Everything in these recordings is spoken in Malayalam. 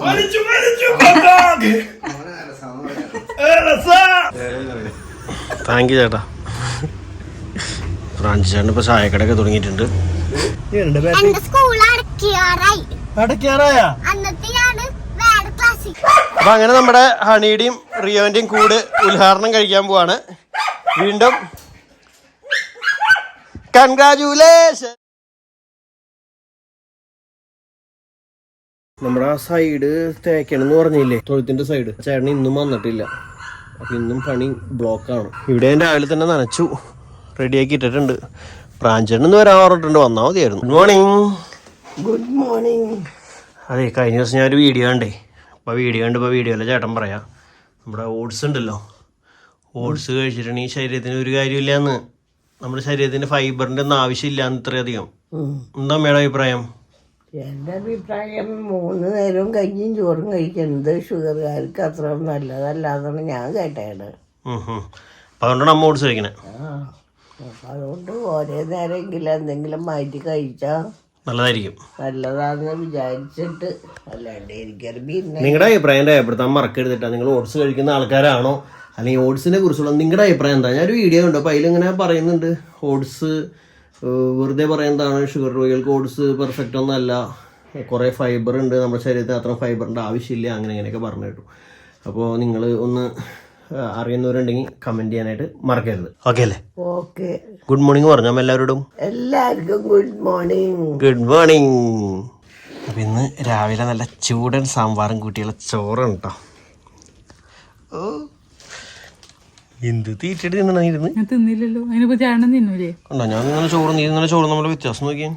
മരിച്ചു രസാ. താങ്ക് യു ചേട്ടാ. ഫ്രാൻസ് ചേട്ടൻ ഇപ്പൊ ചായക്കടയൊക്കെ തുടങ്ങിയിട്ടുണ്ട്. അപ്പൊ അങ്ങനെ നമ്മുടെ ഹണിയുടെയും റിയോന്റെയും കൂട് ഉദ്ഘാടനം കഴിക്കാൻ പോവാണ്. വീണ്ടും. കൺഗ്രാജുലേഷൻ നമ്മുടെ ആ സൈഡ് തേക്കണം എന്ന് പറഞ്ഞില്ലേ? തൊഴുത്തിന്റെ സൈഡ് ചേട്ടൻ ഇന്നും വന്നിട്ടില്ല. അപ്പൊ ഇന്നും പണി ബ്ലോക്കാണ് ഇവിടെ ഞാൻ രാവിലെ തന്നെ നനച്ചു. റെഡിയാക്കി ഇട്ടിട്ടുണ്ട്. പ്രാഞ്ചേട്ടൻ വരാൻ പറഞ്ഞിട്ടുണ്ട്. വന്നാൽ മതിയായിരുന്നു. ഗുഡ് മോർണിംഗ് ഗുഡ് മോർണിംഗ് അതെ കഴിഞ്ഞ ദിവസം ഞാനൊരു വീഡിയോ കണ്ടേ. അപ്പോൾ വീഡിയോ കണ്ടപ്പോൾ വീഡിയോയിലെ ചേട്ടൻ പറയാം? നമ്മുടെ ഓട്സ് ഉണ്ടല്ലോ. ഓട്സ് കഴിച്ചിട്ടുണ്ടെങ്കിൽ ശരീരത്തിന് ഒരു കാര്യമില്ലാന്ന്. നമ്മുടെ ശരീരത്തിന് ഫൈബറിന്റെ ഒന്നും ആവശ്യമില്ലാന്ന് ഇത്രയധികം. എന്താ അമ്മയുടെ അഭിപ്രായം? എന്റെ അഭിപ്രായം മൂന്ന് നേരവും കഞ്ഞിയും ചോറും കഴിക്കുന്നത് ഷുഗറുകാർക്ക് അത്ര നല്ലതല്ലാന്നാണ് ഞാൻ കേട്ടത് അതുകൊണ്ടാണ് അമ്മ കഴിക്കണേ അപ്പം അതുകൊണ്ട് ഓരോ നേരമെങ്കിലും എന്തെങ്കിലും മാറ്റി കഴിച്ചാൽ നല്ലതായിരിക്കും. നല്ലതാണെന്ന് വിചാരിച്ചിട്ട് അല്ലാണ്ട് എനിക്കൊരു നിങ്ങളുടെ അഭിപ്രായം രേഖപ്പെടുത്താൻ മറക്കരുതിട്ടാ? നിങ്ങൾ ഓട്സ് കഴിക്കുന്ന ആൾക്കാരാണോ? അല്ലെങ്കിൽ ഓട്സിനെ കുറിച്ചുള്ള നിങ്ങളുടെ അഭിപ്രായം എന്താ? ഞാനൊരു വീഡിയോ കണ്ടു. അപ്പോൾ അതിലിങ്ങനെ പറയുന്നുണ്ട് ഓട്സ് വെറുതെ പറയുന്നതാണ് ഷുഗർ രോഗികൾക്ക് ഓട്സ് പെർഫെക്റ്റ് ഒന്നല്ല കുറേ ഫൈബർ ഉണ്ട് നമ്മുടെ ശരീരത്തിൽ അത്ര ഫൈബറിന്റെ ആവശ്യമില്ല. അങ്ങനെ അങ്ങനെയൊക്കെ പറഞ്ഞു കേട്ടു. അപ്പോൾ നിങ്ങൾ ഒന്ന് അറിയുന്നവരുണ്ടെങ്കിൽ കമന്റ് ചെയ്യാനായിട്ട് മറക്കരുത്. ഓക്കെ അല്ലേ? ഓക്കെ ഗുഡ് മോർണിംഗ് പറഞ്ഞോ എല്ലാവരോടും? എല്ലാവർക്കും ഗുഡ് മോർണിംഗ് ഗുഡ് മോർണിംഗ് അപ്പം ഇന്ന് രാവിലെ നല്ല ചൂടൻ സാമ്പാറും കൂട്ടിയുള്ള ചോറുണ്ടോ ഓ എന്ത് തിന്നണിരുന്ന് ഞാൻ തിന്നില്ലല്ലോ. അതിനിപ്പോ ചേട്ടൻ തിന്നൂലേ? ഉണ്ടോ? ഞാൻ ചോറ് നീ ചോറ് വ്യത്യാസം നോക്കിയാൽ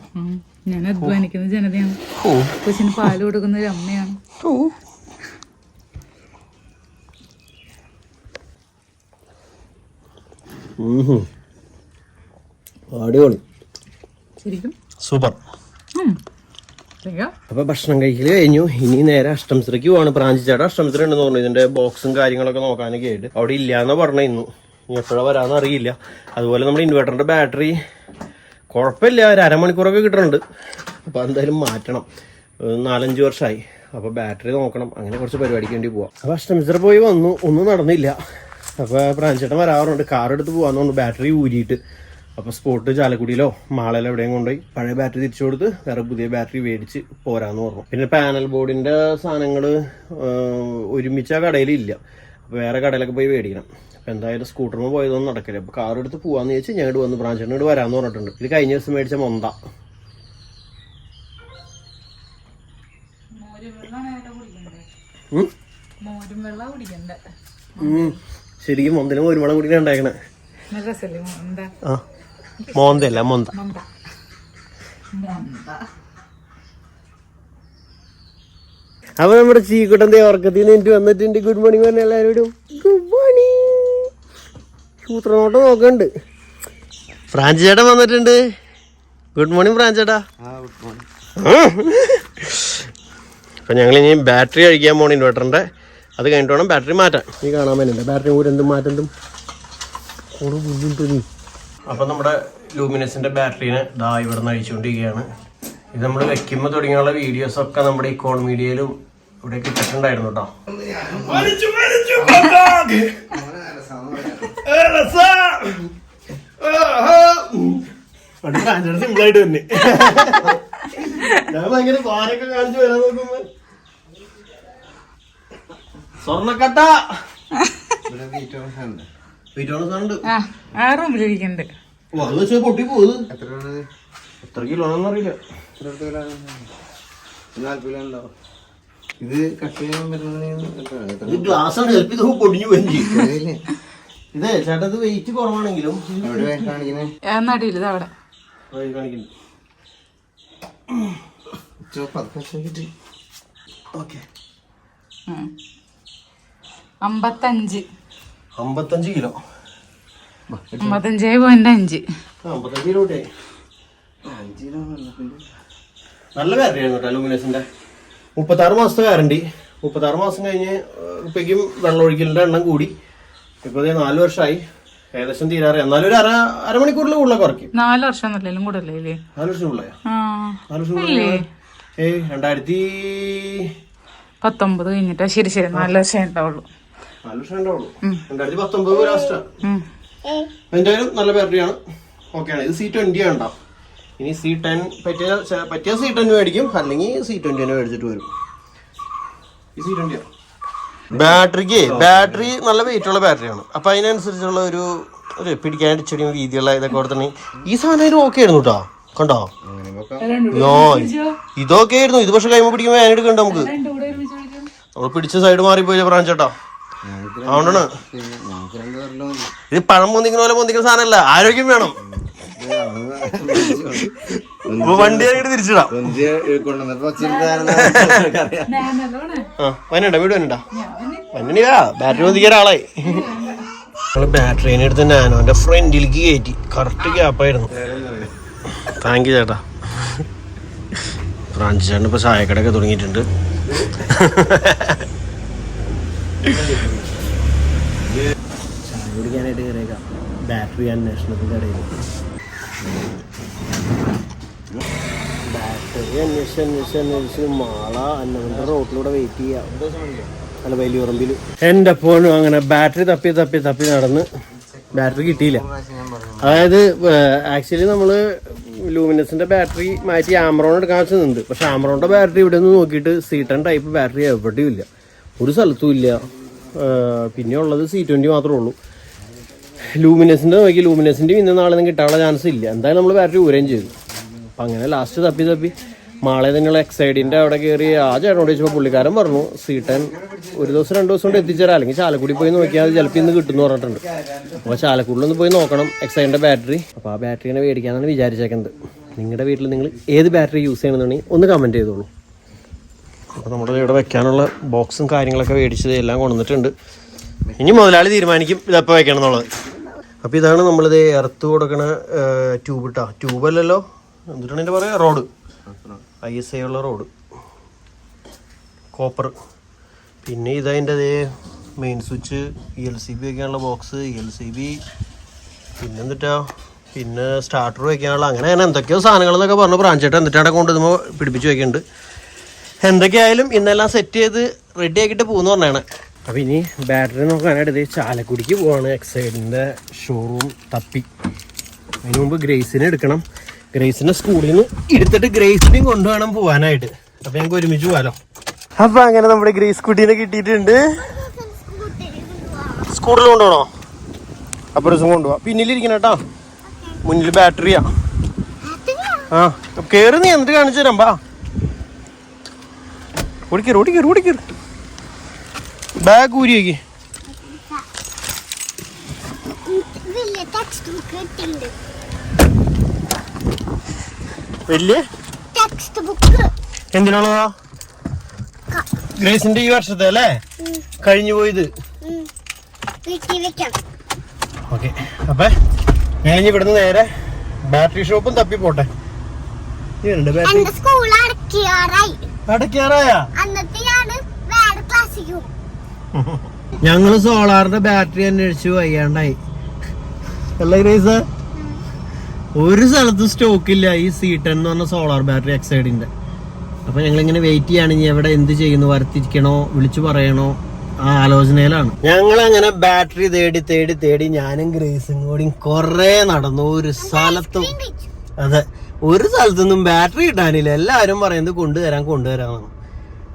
ഞാൻ അധ്വാനിക്കുന്ന ജനതയാണ്. കൊച്ചിന് പാൽ കൊടുക്കുന്ന ഒരു അമ്മയാണ്. അടിപൊളി ശരിക്കും? സൂപ്പർ? അപ്പൊ ഭക്ഷണം കഴിക്കൽ കഴിഞ്ഞു. ഇനി നേരെ അഷ്ടമിശ്രയ്ക്ക് പോവാണ്. പ്രാഞ്ചിച്ചേട്ട അഷ്ടമിശ്ര ഉണ്ടെന്ന് പറഞ്ഞു. ഇതിന്റെ ബോക്സും കാര്യങ്ങളൊക്കെ നോക്കാനൊക്കെ ആയിട്ട് അവിടെ ഇല്ലാന്ന് പറഞ്ഞു ഇന്നു. ഇനി എപ്പോഴാ വരാന്ന് അറിയില്ല. അതുപോലെ നമ്മുടെ ഇൻവെർട്ടറിന്റെ ബാറ്ററി കുഴപ്പമില്ല ഒരു അരമണിക്കൂറൊക്കെ കിട്ടുന്നുണ്ട് അപ്പൊ എന്തായാലും മാറ്റണം. നാലഞ്ച് വർഷമായി അപ്പൊ ബാറ്ററി നോക്കണം. അങ്ങനെ കുറച്ച് പരിപാടിക്ക് വേണ്ടി പോവാം. അപ്പൊ അഷ്ടമിശ്ര പോയി വന്നു. ഒന്നും നടന്നില്ല. അപ്പൊ പ്രാഞ്ചേട്ടൻ വരാറുണ്ട്. കാർ എടുത്ത് പോവാന്ന് തോന്നുന്നു ബാറ്ററി ഊരിയിട്ട്. അപ്പൊ സ്പോട്ട് ചാലക്കുടിയിലോ മാളയിലോ എവിടെയും കൊണ്ടുപോയി പഴയ ബാറ്ററി തിരിച്ചു കൊടുത്ത് വേറെ പുതിയ ബാറ്ററി മേടിച്ച് പോരാന്ന് പറഞ്ഞു. പിന്നെ പാനൽ ബോർഡിന്റെ സാധനങ്ങൾ ഒരുമിച്ച് ആ കടയിലില്ല അപ്പൊ വേറെ കടയിലൊക്കെ പോയി മേടിക്കണം. അപ്പൊ എന്തായാലും സ്കൂട്ടറിന് പോയതൊന്നും നടക്കില്ല. അപ്പൊ കാർ എടുത്ത് പോവാന്ന് ചോദിച്ചു ഞാൻ ഇവിടെ വന്ന് ബ്രാഞ്ചിനോട് വരാന്ന് പറഞ്ഞിട്ടുണ്ട്. ഇത് കഴിഞ്ഞ ദിവസം മേടിച്ച മൊന്ത. ശരിക്കും മൊന്തലും ഒരു മണം കൂടി ഉണ്ടാക്കണേ ആ. മോന്തല്ല മോന്ത മന്ത അപ്പൊ നമ്മുടെ ചീക്കുട്ടൻ ഉറക്കത്തിൽ നിന്ന് എനിക്ക് വന്നിട്ടുണ്ട്. ഗുഡ് മോർണിംഗ് പറഞ്ഞ എല്ലാവരോടും. ഗുഡ് മോർണിംഗ് സൂത്രനോട്ടം നോക്കണ്ട്. ഫ്രാൻസ് ചേട്ടൻ വന്നിട്ടുണ്ട്. ഗുഡ് മോർണിംഗ് ഫ്രാൻസ് ചേട്ടാ. അപ്പൊ ഞങ്ങൾ ഇനി ബാറ്ററി കഴിക്കാൻ പോണ ഇൻവെർട്ടറിന്റെ. അത് കഴിഞ്ഞിട്ട് വേണം ബാറ്ററി മാറ്റാൻ. നീ കാണാൻ പറ്റുന്നുണ്ട് ബാറ്ററി ഊരെന്തും മാറ്റന്തും. അപ്പൊ നമ്മുടെ ലൂമിനസിന്റെ ബാറ്ററീനെ ദാ ഇവിടെ നിന്ന് അഴിച്ചുകൊണ്ടിരിക്കുകയാണ്. ഇത് നമ്മൾ വെക്കുമ്പോൾ തുടങ്ങിയുള്ള വീഡിയോസൊക്കെ നമ്മുടെ ഇക്കോൺ മീഡിയയിലും ഇവിടെ കിട്ടിട്ടുണ്ടായിരുന്നു കേട്ടോ. തന്നെ ഞാൻ ഭയങ്കര കാണിച്ചു വരാൻ നോക്കുമ്പോ. സ്വർണക്കട്ട. ആ വെച്ചാൽ പൊട്ടി പോകുന്നത് എത്ര കിലോ അറിയില്ല. ഇത് ഇത് ഗ്ലാസ് ആണ്. പൊടിഞ്ഞു പോയി. ഇതേ ചേട്ടാ ഇത് വെയിറ്റ് കുറവാണെങ്കിലും. നടിയില്ല അവിടെ. കാണിക്കുന്നു. അമ്പത്തഞ്ച്. അമ്പത്തഞ്ച് കിലോ. അമ്പത്തഞ്ച് പോയിന്റ് അഞ്ച്. ആ, അമ്പത്തഞ്ച് കിലോ കൂട്ടിയായി നല്ല ബാറ്ററിയാണ് കേട്ടോ മുപ്പത്താറ് മാസത്തെ വാറണ്ടി മുപ്പത്താറ് മാസം കഴിഞ്ഞ് ഇപ്പോഴേക്കും വെള്ളം ഒഴിക്കലിന്റെ എണ്ണം കൂടി. ഇപ്പൊ നാല് വർഷമായി ഏകദേശം തീരാറ് എന്നാലും ഒരു അര അരമണിക്കൂറിൽ കൂടുതൽ കുറയ്ക്കും. നാല് വർഷം എന്നല്ലേലും കൂടെ അല്ലേ ഇതിൽ? നാല് വർഷം കൂടുതലായോ? ആ. നാല് വർഷം കൂടുതൽ ഏയ് രണ്ടായിരത്തി പത്തൊമ്പത് കഴിഞ്ഞിട്ടാ. ശരി ശരി. നാല് വർഷം ഉണ്ടാവുള്ളൂ. നാല് വർഷം ഉണ്ടാവുള്ളൂ രണ്ടായിരത്തി പത്തൊമ്പത് ലാസ്റ്റ് എന്തായാലും നല്ല ബാറ്ററിയാണ് ഓക്കെയാണ് ഇത് സി ട്വന്റി ആണ്ടാ ഇനി സി ടെൻ പറ്റിയ പറ്റിയ സി ടെൻ മേടിക്കും. അല്ലെങ്കിൽ സി ട്വന്റി തന്നെ മേടിച്ചിട്ട് വരും. ഈ സി ട്വന്റി ബാറ്ററിക്ക് ബാറ്ററി നല്ല വെയിറ്റ് ഉള്ള ബാറ്ററിയാണ് അപ്പൊ അതിനനുസരിച്ചുള്ള ഒരു ഒരു പിടിക്കാൻ ഇച്ചിരി രീതിയുള്ള ഇതൊക്കെ കൊടുത്തിട്ടുണ്ടെങ്കിൽ ഈ സാധനം ഓക്കെ ആയിരുന്നു കേട്ടോ കണ്ടോ? യോ ഇതൊക്കെ ആയിരുന്നു. ഇത് പക്ഷെ കൈമ പിടിക്കുമ്പോൾ ഞാൻ എടുക്കണ്ട നമുക്ക്. നമ്മൾ പിടിച്ച? സൈഡ് മാറിപ്പോയി പ്രാഞ്ചേട്ടാ അതുകൊണ്ടാണ്. ഇത് പഴം പൊന്തിക്കുന്ന പോലെ പൊന്തിക്കുന്ന സാധനമല്ല. ആരോഗ്യം വേണം. വണ്ടി തിരിച്ചിടാം. വനണ്ട വീട് വനണ്ട വന്നിയാ ബാറ്ററി പൊന്തിക്കാൻ ഒരാളായി. നമ്മൾ ബാറ്ററിനെ എടുത്ത് നാനോന്റെ ഫ്രണ്ടിലേക്ക് കയറ്റി. കറക്റ്റ് ഗ്യാപ്പായിരുന്നു താങ്ക് യു ചേട്ടാ. ഫ്രാൻസ് ചേട്ടൻ ഇപ്പൊ ചായക്കടയൊക്കെ തുടങ്ങിയിട്ടുണ്ട്. ചായ കുടിക്കാനായിട്ട് കയറിയേക്കാം ബാറ്ററി അന്വേഷണത്തിന്റെ ഇടയിൽ. ബാറ്ററി അന്വേഷിച്ച് അന്വേഷിച്ച് അന്വേഷിച്ച് മാള അന്നവന്റെ റോട്ടിലൂടെ വെയിറ്റ് ചെയ്യാം. അല്ല വലിയുറമ്പിൽ എന്റെ ഫോണും അങ്ങനെ ബാറ്ററി തപ്പി തപ്പി തപ്പി നടന്ന് ബാറ്ററി കിട്ടിയില്ല. അതായത് ആക്ച്വലി നമ്മൾ ലൂമിനസിന്റെ ബാറ്ററി മാറ്റി ആമറോൺ എടുക്കാൻ വെച്ചിട്ടുണ്ട്. പക്ഷെ ആമറോണിന്റെ ബാറ്ററി ഇവിടെ നിന്ന് നോക്കിയിട്ട് സി ടെൻ ടൈപ്പ് ബാറ്ററി എവിടെയും ഇല്ല. ഒരു സ്ഥലത്തും ഇല്ല. പിന്നെ ഉള്ളത് സി ട്വന്റി മാത്രമേ ഉള്ളൂ. ലൂമിനസിന്റെ നോക്കി ലൂമിനസിന്റെ ഇന്ന് നാളെ ഒന്നും കിട്ടാനുള്ള ചാൻസ് ഇല്ല. എന്തായാലും നമ്മൾ ബാറ്ററി ഊരുകയും ചെയ്തു. അപ്പം അങ്ങനെ ലാസ്റ്റ് തപ്പി തപ്പി മാളെ തന്നെയുള്ള എക്സൈഡിന്റെ അവിടെ കയറി ആ ചേട്ടനോട് ചോദിച്ചപ്പോൾ പുള്ളിക്കാരൻ പറഞ്ഞു സി ടെൻ ഒരു ദിവസം രണ്ട് ദിവസം കൊണ്ട് എത്തിച്ചേരാം. അല്ലെങ്കിൽ ചാലക്കുടി പോയി നോക്കിയാൽ ചിലപ്പോൾ ഇന്ന് കിട്ടും എന്ന് പറഞ്ഞിട്ടുണ്ട്. അപ്പോൾ ചാലക്കുടിലൊന്ന് പോയി നോക്കണം. എക്സൈഡിന്റെ ബാറ്ററി അപ്പോൾ ആ ബാറ്ററിനെ മേടിക്കാനാണ് വിചാരിച്ചേക്കുന്നത്. നിങ്ങളുടെ വീട്ടിൽ നിങ്ങൾ ഏത് ബാറ്ററി യൂസ് ചെയ്യണമെന്നുണ്ടെങ്കിൽ ഒന്ന് കമന്റ് ചെയ്തോളൂ. അപ്പോൾ നമ്മുടെ ഇവിടെ വെക്കാനുള്ള ബോക്സും കാര്യങ്ങളൊക്കെ മേടിച്ചത് എല്ലാം കൊണ്ടുവന്നിട്ടുണ്ട്. ഇനി മുതലാളി തീരുമാനിക്കും ഇതെപ്പോൾ വെക്കണം എന്നുള്ളത് അപ്പോൾ ഇതാണ് നമ്മളിത് എർത്ത് കൊടുക്കണ ട്യൂബ് ഇട്ടാ ട്യൂബ് അല്ലല്ലോ എന്റെ പറയുക റോഡ്. ഐ എസ് ഐ ഉള്ള റോഡ്. കോപ്പർ. പിന്നെ ഇതതിന്റെ അതേ main switch E L C B വയ്ക്കാനുള്ള box E L C B പിന്നെ എന്നിട്ടാ പിന്നെ സ്റ്റാർട്ടർ വയ്ക്കാനുള്ള അങ്ങനെ അങ്ങനെ എന്തൊക്കെയോ സാധനങ്ങളെന്നൊക്കെ പറഞ്ഞു. ബ്രാഞ്ചായിട്ട് എന്നിട്ടാണ് കൊണ്ടുവരുമ്പോൾ പിടിപ്പിച്ച് വെക്കുന്നുണ്ട് എന്തൊക്കെയായാലും ഇന്നെല്ലാം സെറ്റ് ചെയ്ത് റെഡി ആക്കിയിട്ട് പോകുന്നു പറഞ്ഞാണ്. അപ്പം ഇനി ബാറ്ററി നോക്കാനായിട്ട് ഇത് ചാലക്കുടിക്ക് പോവാണ്. എക്സൈഡിന്റെ ഷോറൂം തപ്പി. അതിന് മുമ്പ് ഗ്രേസിനെ എടുക്കണം. ഗ്രേസിനെ സ്കൂളിൽ നിന്ന് എടുത്തിട്ട് ഗ്രേസിനെയും കൊണ്ടുവേണം പോവാനായിട്ട്. അപ്പം ഞങ്ങൾക്ക് ഒരുമിച്ച് പോകാലോ അപ്പം അങ്ങനെ നമ്മുടെ ഗ്രേസ് കുട്ടീനെ കിട്ടിയിട്ടുണ്ട്. സ്കൂളിൽ കൊണ്ടുപോകണോ? അപ്പോൾ ദിവസം കൊണ്ടുപോവാം. പിന്നിലിരിക്കണം കേട്ടോ. മുന്നിൽ ബാറ്ററിയാ ആ. കയറി നീ എന്നിട്ട് കാണിച്ചു തരാം ബാ. ഓടിക്കറി ഓടിക്കറി ഓടിക്കറി ബാഗ് ഊരി വയ്ക്ക് വലിയ? എന്തിനുള്ളതാ? ഗ്രേസിന്റെ ഈ വർഷത്തെ അല്ലേ? കഴിഞ്ഞു പോയത്. ഓക്കെ. അപ്പൊ ഞാൻ ഇനി ഇവിടുന്ന് നേരെ ബാറ്ററി ഷോപ്പും തപ്പി പോട്ടെ. സ്കൂൾ അടക്കിയാറായി ഞങ്ങൾ സോളാറിന്റെ ബാറ്ററി അന്വേഷിച്ചു വയ്യാണ്ടായി. അല്ല ഗ്രേസ്? ഒരു സ്ഥലത്ത് സ്റ്റോക്ക് ഇല്ല ഈ സി ടെൻ എന്ന് പറഞ്ഞ സോളാർ ബാറ്ററി എക്സൈഡിന്റെ അപ്പൊ ഞങ്ങൾ ഇങ്ങനെ വെയിറ്റ് ചെയ്യാണ്. ഇനി എവിടെ എന്ത് ചെയ്യുന്നു? വരത്തിരിക്കണോ വിളിച്ചു പറയണോ? ആ ആലോചനയിലാണ്. ഞങ്ങൾ അങ്ങനെ ബാറ്ററി തേടി തേടി തേടി ഞാനും ഗ്രേസും കൂടി കൊറേ നടന്നു. ഒരു സ്ഥലത്തും അതെ. ഒരു സ്ഥലത്തുനിന്നും ബാറ്ററി കിട്ടാനില്ല. എല്ലാവരും പറയുന്നത് കൊണ്ടുവരാൻ കൊണ്ടുവരാമെന്ന്.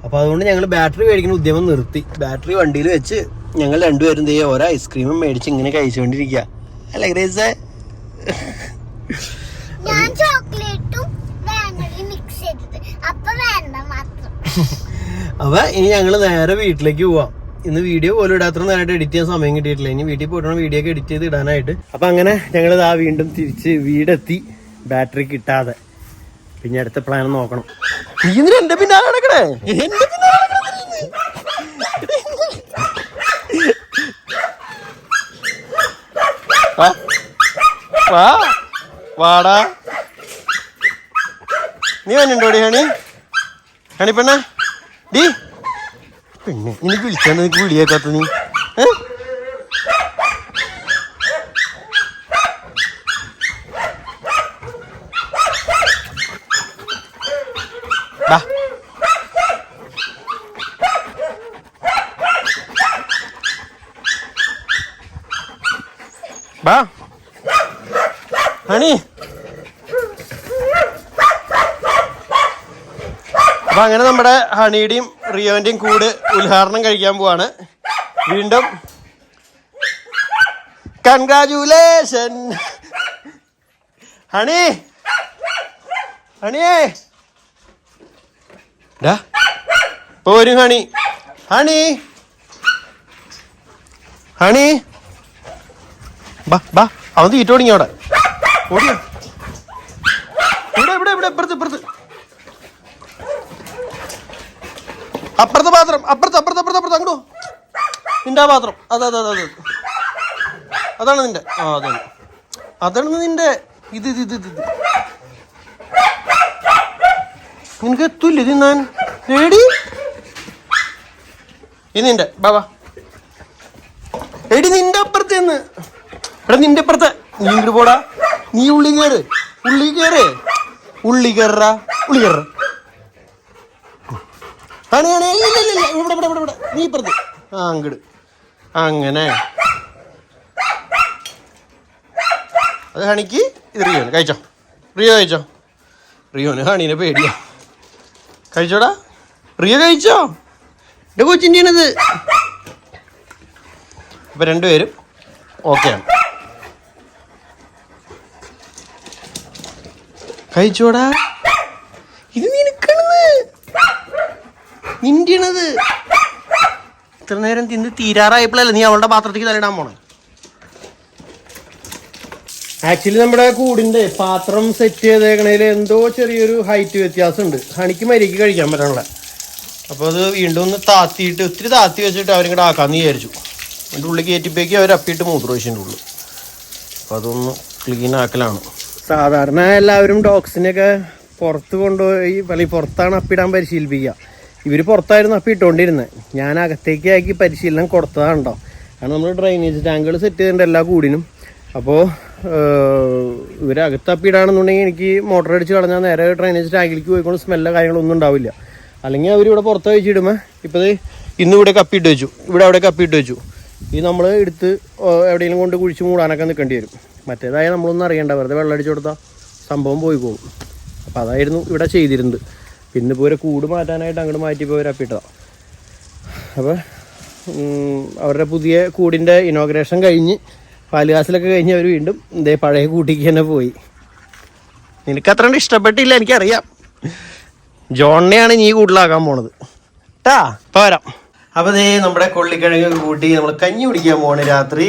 അപ്പൊ അതുകൊണ്ട് ഞങ്ങൾ ബാറ്ററി മേടിക്കുന്ന ഉദ്യമം നിർത്തി. ബാറ്ററി വണ്ടിയിൽ വെച്ച് ഞങ്ങൾ രണ്ടുപേരും ദേ ഓരോ ഐസ്ക്രീമും മേടിച്ച് ഇങ്ങനെ കഴിച്ചുകൊണ്ടിരിക്കുക അല്ല ഗ്രേസേ? അപ്പൊ ഇനി ഞങ്ങൾ നേരെ വീട്ടിലേക്ക് പോവാം. ഇന്ന് വീഡിയോ പോലും ഇടാത്ര നേരമായിട്ട് എഡിറ്റ് ചെയ്യാൻ സമയം കിട്ടിയിട്ടില്ല. ഇനി വീട്ടിൽ പോയിട്ടുണ്ടെങ്കിൽ വീഡിയോ ഒക്കെ എഡിറ്റ് ചെയ്ത് ഇടാനായിട്ട്. അപ്പൊ അങ്ങനെ ഞങ്ങൾ ഇതാ വീണ്ടും തിരിച്ച് വീടെത്തി. ബാറ്ററി കിട്ടാതെ. പിന്നെ അടുത്ത പ്ലാൻ നോക്കണം. എന്റെ പിന്നാലെ നടക്കണേ? എന്റെ പിന്നാലെ വാടാ നീ വന്നിട്ടോടി ഹണി ഹണി? പെണ്ണ ഡി. പെണ്ണെ നിനക്ക് വിളിച്ചാൽ നിനക്ക് വിളിയേക്കാത്ത നീ. ഏ? ഹണി. അപ്പൊ അങ്ങനെ നമ്മുടെ ഹണിയുടെയും റിയോന്റെയും കൂട് ഉദ്ഘാടനം കഴിക്കാൻ പോവാണ്. വീണ്ടും. Congratulation honey. ഹണിയേ. പോരും ഹണി. ഹണി. ഹണി. ബാ ബാ അവൻ തീറ്റ തുടങ്ങി അവിടെ. ഓടിയോ? ഇവിടെ ഇവിടെ ഇവിടെ ഇപ്പുറത്ത് ഇപ്പുറത്ത് അപ്പുറത്തെ പാത്രം അപ്പുറത്ത് അപ്പുറത്ത് അപ്പുറത്ത് അപ്പുറത്ത് അങ്ങോട്ടോ നിന്റെ ആ പാത്രം. അതെ അതെ അതെ അതെ. അതാണ് നിന്റെ. ആ അതാണ്. അതാണ് നിന്റെ. ഇത് ഇത് ഇത് ഇത്. നിനക്ക് എത്തൂല്ലേ തിന്നാൻ? ഏടി ഇത് നിന്റെ. ബാബാ എടി നിന്റെ അപ്പുറത്ത് നിന്ന്. എടാ നിന്റെ അപ്പുറത്ത് നീ ഇങ്ങോട്ട് പോടാ. നീ ഉള്ളി കയറ് ഉള്ളി കയറ് ഉള്ളി കയറ ഉള്ളി കയറ നീ ഇപ്പുറത്ത്. ആ അങ്ങട്. അങ്ങനെ. അത് ഹണിക്ക് ഇത് റിയോന്. കഴിച്ചോ? റിയോ കഴിച്ചോ? റിയോന് ഹണീനെ പേടിയാ. കഴിച്ചോടാ? റിയോ കഴിച്ചോ? എന്റെ കൊച്ചിന്റെയാണിത് അപ്പൊ രണ്ടുപേരും ഓക്കെയാണ് കഴിച്ചോടാ. ഇത് നിനക്കണത്. നിന്റെയാണത് ഇത്ര നേരം തിന്ന് തീരാറായപ്പോഴല്ലേ നീ അവളുടെ പാത്രത്തേക്ക് തലയിടാൻ പോണേ? ആക്ച്വലി നമ്മുടെ കൂടിന്റെ പാത്രം സെറ്റ് ചെയ്തേക്കണേൽ എന്തോ ചെറിയൊരു ഹൈറ്റ് വ്യത്യാസമുണ്ട്. ഹണിക്ക് മരിക്ക് കഴിക്കാൻ പറ്റണല്ലേ. അപ്പോൾ അത് വീണ്ടും ഒന്ന് താത്തിയിട്ട് ഒത്തിരി താത്തി വെച്ചിട്ട് അവരും കൂടെ ആക്കാമെന്ന് വിചാരിച്ചു. അതിന്റെ ഉള്ളിൽ കയറ്റിപ്പേക്ക് അവർ അപ്പിയിട്ട് മൂത്ര ഒഴിച്ചിന്റെ ഉള്ളിൽ. അപ്പോൾ അതൊന്ന് ക്ലീൻ ആക്കലാണ്. സാധാരണ എല്ലാവരും ഡോഗ്സിനെയൊക്കെ പുറത്ത് കൊണ്ടുപോയി അല്ലെങ്കിൽ പുറത്താണ് അപ്പിടാൻ പരിശീലിപ്പിക്കുക. ഇവർ പുറത്തായിരുന്നു അപ്പിട്ടുകൊണ്ടിരുന്നത് ഞാൻ അകത്തേക്ക് ആക്കി പരിശീലനം കൊടുത്തതാണ് കാരണം നമ്മൾ ഡ്രൈനേജ് ടാങ്കുകൾ സെറ്റ് ചെയ്തിട്ടുണ്ട് എല്ലാ കൂടിനും. അപ്പോൾ ഇവർ അകത്ത് അപ്പിടാണെന്നുണ്ടെങ്കിൽ എനിക്ക് മോട്ടർ അടിച്ച് കളഞ്ഞാൽ നേരെ ഡ്രൈനേജ് ടാങ്കിലേക്ക് പോയിക്കൊണ്ട് സ്മെല്ലോ കാര്യങ്ങളൊന്നും ഉണ്ടാവില്ല. അല്ലെങ്കിൽ അവർ ഇവിടെ പുറത്ത് വെച്ചിടുമ്പോൾ ഇപ്പോൾ ഇന്ന് ഇവിടെ കപ്പിയിട്ട് വെച്ചു. ഇവിടെ അവിടെ കപ്പിയിട്ട് വെച്ചു. ഈ നമ്മൾ എടുത്ത് എവിടെയെങ്കിലും കൊണ്ട് കുഴിച്ച് മൂടാനൊക്കെ നിൽക്കേണ്ടി വരും. മറ്റേതായ നമ്മളൊന്നും അറിയണ്ട. വെറുതെ വെള്ളം അടിച്ചു കൊടുത്താൽ സംഭവം പോയി പോകും. അപ്പോൾ അതായിരുന്നു ഇവിടെ ചെയ്തിരുന്നത്. പിന്നെ ഇപ്പോൾ കൂട് മാറ്റാനായിട്ട് അങ്ങോട്ട് മാറ്റിപ്പോൾ ഒരു അപ്പിട്ടതാണ് അപ്പോൾ അവരുടെ പുതിയ കൂടിന്റെ ഇനോഗ്രേഷൻ കഴിഞ്ഞ് പാലുകാസിലൊക്കെ കഴിഞ്ഞ് അവർ വീണ്ടും ഇതേ പഴയ കൂട്ടിക്ക് തന്നെ പോയി. നിനക്ക് അത്ര ഇഷ്ടപ്പെട്ടില്ല എനിക്കറിയാം. ജോണിനെയാണ് നീ കൂടുതലാക്കാൻ പോണത്. ട്ടാ ഇപ്പൊ വരാം അപ്പൊ ദേ നമ്മുടെ കൊള്ളിക്കിഴങ്ങ് കൂട്ടി നമ്മൾ കഞ്ഞി കുടിക്കാൻ പോണ് രാത്രി.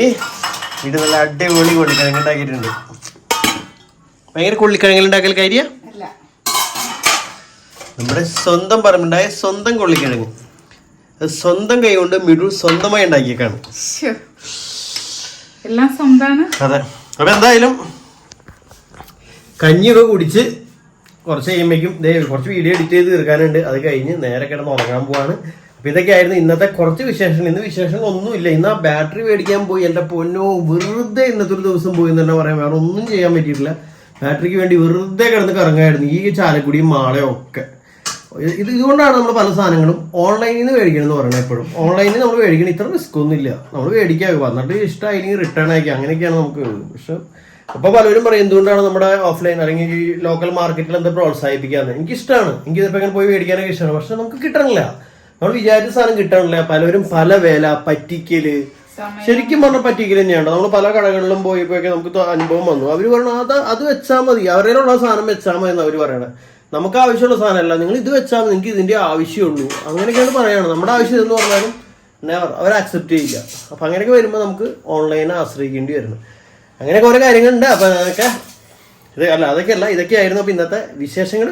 ഇത് നല്ല അടിപൊളി കൊള്ളിക്കിഴങ്ങ് ഉണ്ടാക്കിയിട്ടുണ്ട്. ഭയങ്കര കൊള്ളിക്കിഴങ്ങിൽ ഉണ്ടാക്കൽ കാര്യ? നമ്മുടെ സ്വന്തം പറമ്പുണ്ടായ സ്വന്തം കൊള്ളിക്കിഴങ്ങ് സ്വന്തം കൈ കൊണ്ട് മിടു സ്വന്തമായി ഉണ്ടാക്കിയേക്കാണ്. എല്ലാം സ്വന്താണ്? അതെ. അപ്പൊ എന്തായാലും കഞ്ഞിയൊക്കെ കുടിച്ച് കുറച്ച് കഴിയുമ്പോഴേക്കും കുറച്ച് വീഡിയോ എഡിറ്റ് ചെയ്ത് തീർക്കാനുണ്ട്. അത് കഴിഞ്ഞ് നേരെ കിടന്ന് ഉറങ്ങാൻ പോവാണ്. അപ്പൊ ഇതൊക്കെയായിരുന്നു ഇന്നത്തെ കുറച്ച് വിശേഷങ്ങൾ. ഇന്ന് വിശേഷങ്ങൾ ഒന്നുമില്ല ഇന്ന് ആ ബാറ്ററി മേടിക്കാൻ പോയി. എന്റെ പൊന്നോ വെറുതെ ഇന്നത്തെ ഒരു ദിവസം പോയി എന്ന് തന്നെ പറയാം. വേറെ ഒന്നും ചെയ്യാൻ പറ്റിയിട്ടില്ല. ബാറ്ററിക്ക് വേണ്ടി വെറുതെ കിടന്ന് കറങ്ങായിരുന്നു. ഈ ചാലക്കുടിയും മാളയും ഒക്കെ. ഇത് ഇതുകൊണ്ടാണ് നമ്മൾ പല സാധനങ്ങളും ഓൺലൈനിൽ നിന്ന് മേടിക്കണം എന്ന് പറയുന്നത് എപ്പോഴും. ഓൺലൈനിൽ നമ്മൾ മേടിക്കണം ഇത്ര റിസ്ക് ഒന്നും ഇല്ല. നമ്മൾ മേടിക്കുക വന്നിട്ട് ഇഷ്ടമായില്ലെങ്കിൽ റിട്ടേൺ അയക്കുക അങ്ങനെയൊക്കെയാണ് നമുക്ക് പക്ഷെ അപ്പൊ പലരും പറയും എന്തുകൊണ്ടാണ് നമ്മുടെ ഓഫ്ലൈൻ അല്ലെങ്കിൽ ഈ ലോക്കൽ മാർക്കറ്റിൽ എന്താ പ്രോത്സാഹിപ്പിക്കാന്ന്? എനിക്ക് ഇഷ്ടമാണ് എനിക്ക് ഇതിപ്പോ ഇങ്ങനെ പോയി മേടിക്കാനൊക്കെ ഇഷ്ടമാണ് പക്ഷെ നമുക്ക് കിട്ടണില്ല. നമ്മൾ വിചാരിച്ച സാധനം കിട്ടണില്ല പലരും പല വില പറ്റിക്കൽ. ശരിക്കും പറഞ്ഞ പറ്റിക്കൽ തന്നെയാണ് നമ്മൾ പല കടകളിലും പോയി പോയൊക്കെ നമുക്ക് അനുഭവം വന്നു. അവർ പറഞ്ഞു അത് അത് വെച്ചാൽ മതി. അവരുടെ സാധനം വെച്ചാൽ മതി എന്ന് അവർ പറയണത് നമുക്ക് ആവശ്യമുള്ള സാധനമല്ല. നിങ്ങൾ ഇത് വെച്ചാൽ നിങ്ങൾക്ക് ഇതിന്റെ ആവശ്യമുള്ളൂ. അങ്ങനെയൊക്കെയാണ് പറയാണ് നമ്മുടെ ആവശ്യം എന്ന് പറഞ്ഞാലും നെവർ അവർ അക്സെപ്റ്റ് ചെയ്യില്ല. അപ്പൊ അങ്ങനെയൊക്കെ വരുമ്പോൾ നമുക്ക് ഓൺലൈനെ ആശ്രയിക്കേണ്ടി വരുന്നു അങ്ങനെയൊക്കെ ഓരോ കാര്യങ്ങളുണ്ട്. അപ്പൊ അതൊക്കെ ഇത് അല്ല അതൊക്കെയല്ല ഇതൊക്കെയായിരുന്നു അപ്പൊ ഇന്നത്തെ വിശേഷങ്ങൾ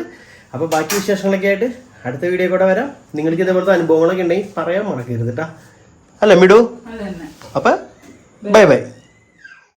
അപ്പൊ ബാക്കി വിശേഷങ്ങളൊക്കെ ആയിട്ട് അടുത്ത വീഡിയോ കൂടെ വരാം. നിങ്ങൾക്ക് ഇതേപോലത്തെ അനുഭവങ്ങളൊക്കെ ഉണ്ടെങ്കിൽ പറയാൻ മറക്കരുത് കേട്ടാ അല്ല മിടു? അപ്പൊ ബൈ ബൈ